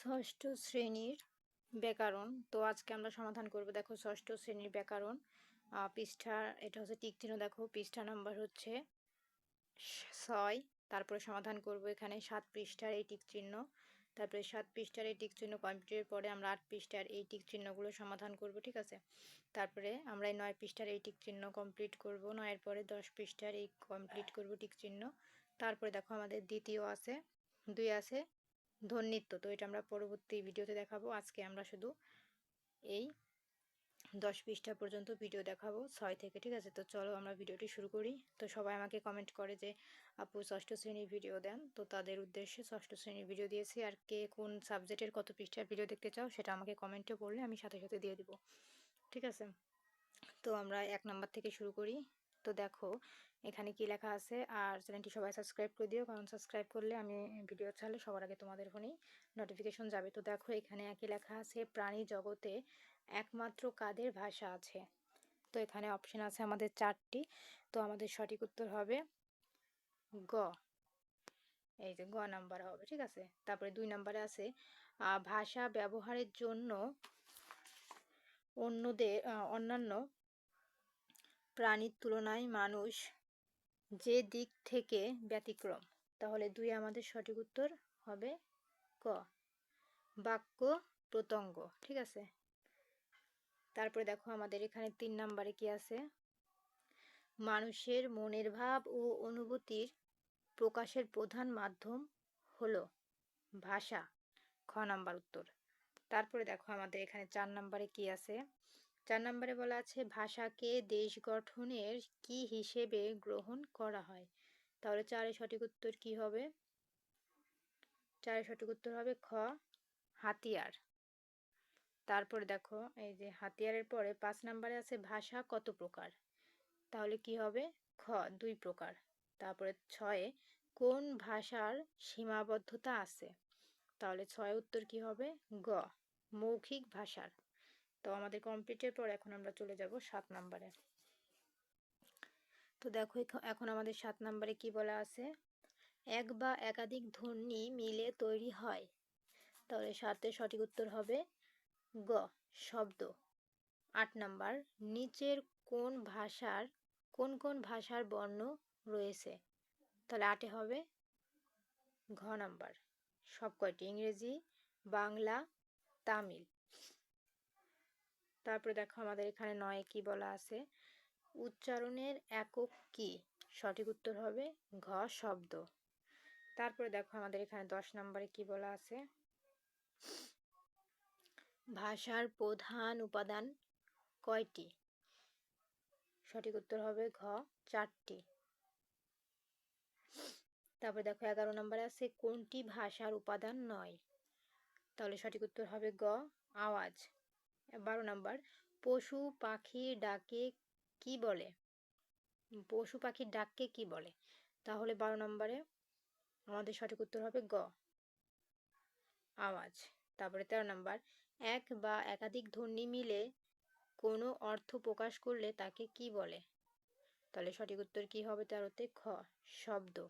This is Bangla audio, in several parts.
ষষ্ঠ শ্রেণির ব্যাকরণ। তো আজকে আমরা সমাধান করব, দেখো ষষ্ঠ শ্রেণির ব্যাকরণ। পৃষ্ঠা, এটা হচ্ছে টিক চিহ্ন, দেখো পৃষ্ঠা নাম্বার হচ্ছে ছয়। তারপরে সমাধান করব এখানে সাত পৃষ্ঠার এই টিক চিহ্ন। তারপরে সাত পৃষ্ঠার এই টিক চিহ্ন কমপ্লিটের পরে আমরা আট পৃষ্ঠার এই টিক চিহ্নগুলো সমাধান করব, ঠিক আছে? তারপরে আমরা এই নয় পৃষ্ঠার এই টিক চিহ্ন কমপ্লিট করব। নয়ের পরে দশ পৃষ্ঠার এই কমপ্লিট করব টিক চিহ্ন। তারপরে দেখো আমাদের দ্বিতীয় আছে, দুই আছে ধ্বনিত্ব তো এটা আমরা পরবর্তী ভিডিওতে দেখাবো। আজকে আমরা শুধু এই দশ পৃষ্ঠা পর্যন্ত ভিডিও দেখাবো, ছয় থেকে, ঠিক আছে? তো চলো আমরা ভিডিওটি শুরু করি। তো সবাই আমাকে কমেন্ট করে যে, আপু, ষষ্ঠ শ্রেণির ভিডিও দেন। তো তাদের উদ্দেশ্যে ষষ্ঠ শ্রেণির ভিডিও দিয়েছি। আর কে কোন সাবজেক্টের কত পৃষ্ঠার ভিডিও দেখতে চাও, সেটা আমাকে কমেন্টে বললে আমি সাথে সাথে দিয়ে দিব। ঠিক আছে? তো আমরা এক নাম্বার থেকে শুরু করি। তো দেখো, এখানে কি লেখা আছে? আর চ্যানেলটি সবাই সাবস্ক্রাইব করে দিও, কারণ সাবস্ক্রাইব করলে আমি ভিডিও ছাড়লে সবার আগে তোমাদের ফোনেই নোটিফিকেশন যাবে। তো দেখো, এখানে একই লেখা আছে, প্রাণী জগতে একমাত্র কাদের ভাষা আছে? তো এখানে অপশন আছে আমাদের চারটি। তো আমাদের সঠিক উত্তর হবে গ। এই যে গ নাম্বার হবে, ঠিক আছে? তারপরে দুই নাম্বারে আছে ভাষা ব্যবহারের জন্য অন্যদের অন্যান্য প্রাণীর তুলনায় মানুষ যে দিক থেকে ব্যতিক্রম। তাহলে দুই আমাদের সঠিক উত্তর হবে ক। বাক্য প্রত্যঙ্গ, ঠিক আছে? তারপরে দেখো আমাদের এখানে তিন নাম্বারে কি আছে? মানুষের মনের ভাব ও অনুভূতির প্রকাশের প্রধান মাধ্যম হলো ভাষা। খ নাম্বার উত্তর। তারপরে দেখো আমাদের এখানে চার নাম্বারে কি আছে? চার নম্বরে বলা আছে, ভাষাকে দেশ গঠনের কি হিসেবে গ্রহণ করা হয়? তাহলে চারের সঠিক উত্তর কি হবে? চারের সঠিক উত্তর হবে খ, হাতিয়ার। তারপরে দেখো, এই যে হাতিয়ারের পরে পাঁচ নম্বরে আছে, ভাষা কত প্রকার? তাহলে কি হবে? খ, দুই প্রকার। তারপরে ছয়ে, কোন ভাষার সীমাবদ্ধতা আছে? তাহলে ছয় উত্তর কি হবে? গ, মৌখিক ভাষার। তো আমাদের কমপ্লিটের পর এখন আমরা চলে যাব সাত নাম্বারে। তো দেখো এখন আমাদের সাত নাম্বারে কি বলা আছে? এক বা একাধিক ধ্বনি মিলে তৈরি হয়। তাহলে সাতের সঠিক উত্তর হবে গ, শব্দ। আট নাম্বার, নিচের কোন ভাষার, কোন কোন ভাষার বর্ণ রয়েছে? তাহলে আটে হবে ঘ নাম্বার। সব কয়টি? ইংরেজি, বাংলা, তামিল। তারপরে দেখো আমাদের এখানে নয় কি বলা আছে? উচ্চারণের একক কি? সঠিক উত্তর হবে ঘ শব্দ। তারপরে দেখো আমাদের এখানে দশ নম্বরে কি বলা আছে? ভাষার প্রধান উপাদান কয়টি? সঠিক উত্তর হবে ঘ চারটি। তারপরে দেখো এগারো নম্বরে আছে কোনটি ভাষার উপাদান নয়? তাহলে সঠিক উত্তর হবে গ আওয়াজ। বারো নাম্বার, পশু পাখি ডাকে কি বলে? পশু পাখির ডাককে কি বলে? তাহলে বারো নম্বরে আমাদের সঠিক উত্তর হবে গ। আওয়াজ। তারপরে তেরো নাম্বার, এক বা একাধিক ধ্বনি মিলে কোনো অর্থ প্রকাশ করলে তাকে কি বলে? তাহলে সঠিক উত্তর কি হবে তেরোতে? খ, শব্দ।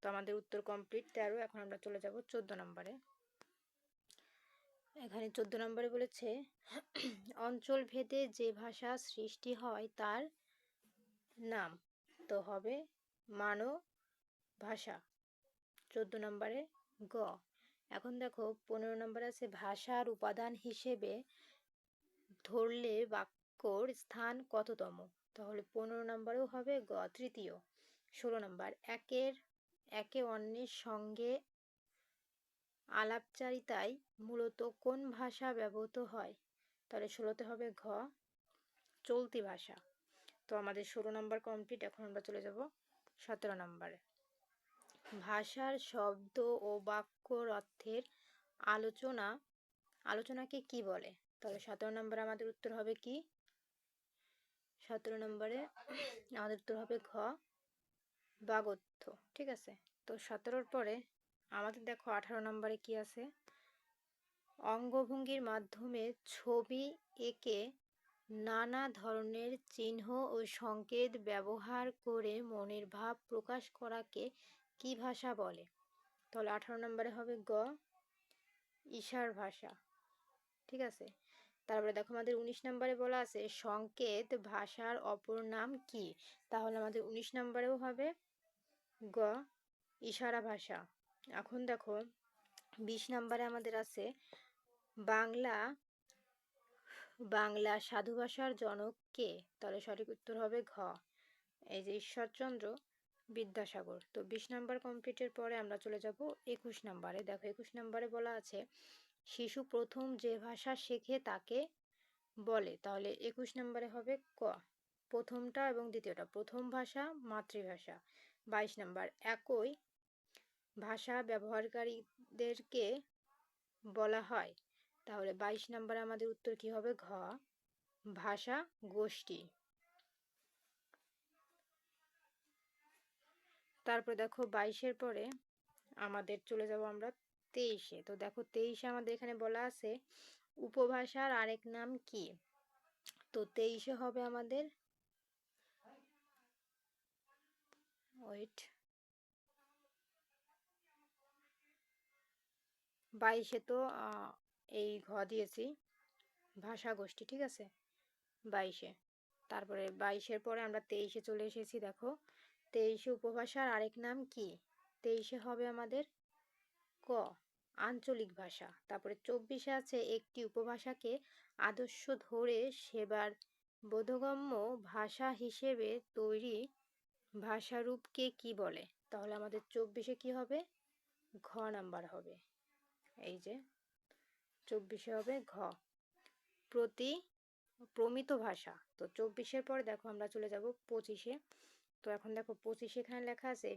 তো আমাদের উত্তর কমপ্লিট তেরো, এখন আমরা চলে যাব চোদ্দ নম্বরে। এখানে চোদ্দ নম্বরে বলেছে, অঞ্চল ভেদে যে ভাষা সৃষ্টি হয় তার নাম তো হবে মানব ভাষা চোদ্দ নম্বরে গ। এখন দেখো, পনেরো নম্বরে আছে, ভাষার উপাদান হিসেবে ধরলে বাক্যর স্থান কততম? তাহলে পনেরো নম্বরেও হবে গ, তৃতীয়। ষোলো নম্বর, একের, একে অন্যের সঙ্গে আলাপচারিতায় মূলত কোন ভাষা ব্যবহৃত হয়? তাহলে ষোলোতে হবে ঘ, চলতি ভাষা। তো আমাদের ষোলো নম্বর কমপ্লিট এখন আমরা চলে যাব সতেরো নম্বরে। ভাষার শব্দ ও বাক্যর অর্থের আলোচনা, আলোচনাকে কি বলে? তাহলে সতেরো নম্বরে আমাদের উত্তর হবে কি? সতেরো নম্বরে আমাদের উত্তর হবে ঘ বাগত্য ঠিক আছে? তো সতেরোর পরে আমাদের দেখো আঠারো নম্বরে কি আছে? অঙ্গভঙ্গির মাধ্যমে ছবি এঁকে নানা ধরনের চিহ্ন ও সংকেত ব্যবহার করে মনের ভাব প্রকাশ করাকে কি ভাষা বলে? তাহলে আঠারো নম্বরে হবে গ ইশার ভাষা। ঠিক আছে? তারপরে দেখো আমাদের উনিশ নম্বরে বলা আছে, সংকেত ভাষার অপর নাম কি? তাহলে আমাদের উনিশ নম্বরেও হবে গ ইশারা ভাষা। এখন দেখো, বিশ নাম্বারে আমাদের আছে বাংলা বাংলা সাধু ভাষার জনক কে? তাহলে সঠিক উত্তর হবে ঘ। এই যে ঈশ্বরচন্দ্র বিদ্যাসাগর। তো বিশ নাম্বার কমপ্লিটের পরে আমরা চলে যাব একুশ নাম্বারে। দেখো একুশ নাম্বারে বলা আছে, শিশু প্রথম যে ভাষা শেখে তাকে বলে। তাহলে একুশ নাম্বারে হবে ক। প্রথমটা এবং দ্বিতীয়টা। প্রথম ভাষা, মাতৃভাষা। বাইশ নাম্বার, একই ভাষা ব্যবহারকারীদেরকে বলা হয়। তাহলে বাইশ নাম্বারে আমাদের উত্তর কি হবে? ঘ। ভাষা গোষ্ঠী। তারপর দেখো বাইশের পরে আমাদের চলে যাব আমরা তেইশে। তো দেখো তেইশে আমাদের এখানে বলা আছে, উপভাষার আরেক নাম কি? তো তেইশে হবে আমাদের ওয়েট বাইশে তো এই ঘ দিয়েছি, ভাষা গোষ্ঠী, ঠিক আছে? বাইশে। তারপরে বাইশের পরে আমরা তেইশে চলে এসেছি, দেখো। তেইশে উপভাষার আরেক নাম কি? তেইশে হবে আমাদের ক? আঞ্চলিক ভাষা। তারপরে চব্বিশে আছে একটি উপভাষাকে আদর্শ ধরে সেবার বোধগম্য ভাষা হিসেবে তৈরি ভাষারূপকে কি বলে? তাহলে আমাদের চব্বিশে কি হবে? ঘ নাম্বার হবে। এই যে, চব্বিশে হবে ঘ। প্রতি প্রমিত ভাষা, তো চব্বিশের পর দেখো আমরা চলে যাব পঁচিশে। তো এখন দেখো পঁচিশে এখানে লেখা আছে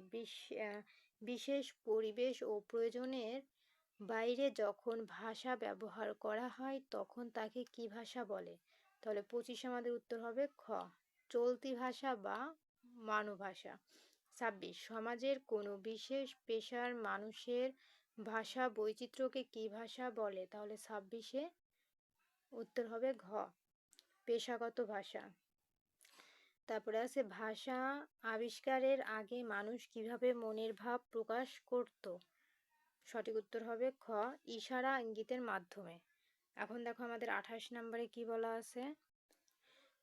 বিশেষ পরিবেশ ও প্রয়োজনের বাইরে যখন ভাষা ব্যবহার করা হয় তখন তাকে কি ভাষা বলে? তাহলে পঁচিশে আমাদের উত্তর হবে খ। চলতি ভাষা বা মানভাষা ছাব্বিশ, সমাজের কোনো বিশেষ পেশার মানুষের ভাষা বৈচিত্র্যকে কি ভাষা বলে? তাহলে ছাব্বিশে উত্তর হবে ঘ, পেশাগত ভাষা। তারপরে আছে ভাষা আবিষ্কারের আগে মানুষ কীভাবে মনের ভাব প্রকাশ করত? সঠিক উত্তর হবে খ, ইশারা ইঙ্গিতের মাধ্যমে। এখন দেখো আমাদের আঠাশ নম্বরে কি বলা আছে?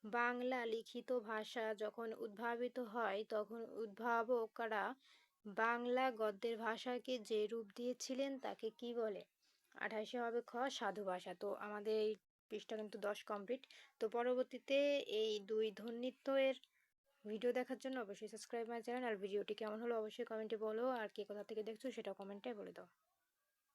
বাংলা লিখিত ভাষা যখন উদ্ভাবিত হয়, তখন উদ্ভাবকরা বাংলা গদ্যের ভাষাকে যে রূপ দিয়েছিলেন তাকে কি বলে? আঠাশে হবে খ, সাধু ভাষা। তো আমাদের এই পৃষ্ঠা কিন্তু দশ কমপ্লিট তো পরবর্তীতে এই দুই ধ্বনিত্বের ভিডিও দেখার জন্য অবশ্যই সাবস্ক্রাইব মাই চ্যানেল আর ভিডিওটি কেমন হলো অবশ্যই কমেন্টে বলো। আর কে কোথা থেকে দেখছ সেটা কমেন্টে বলে দাও।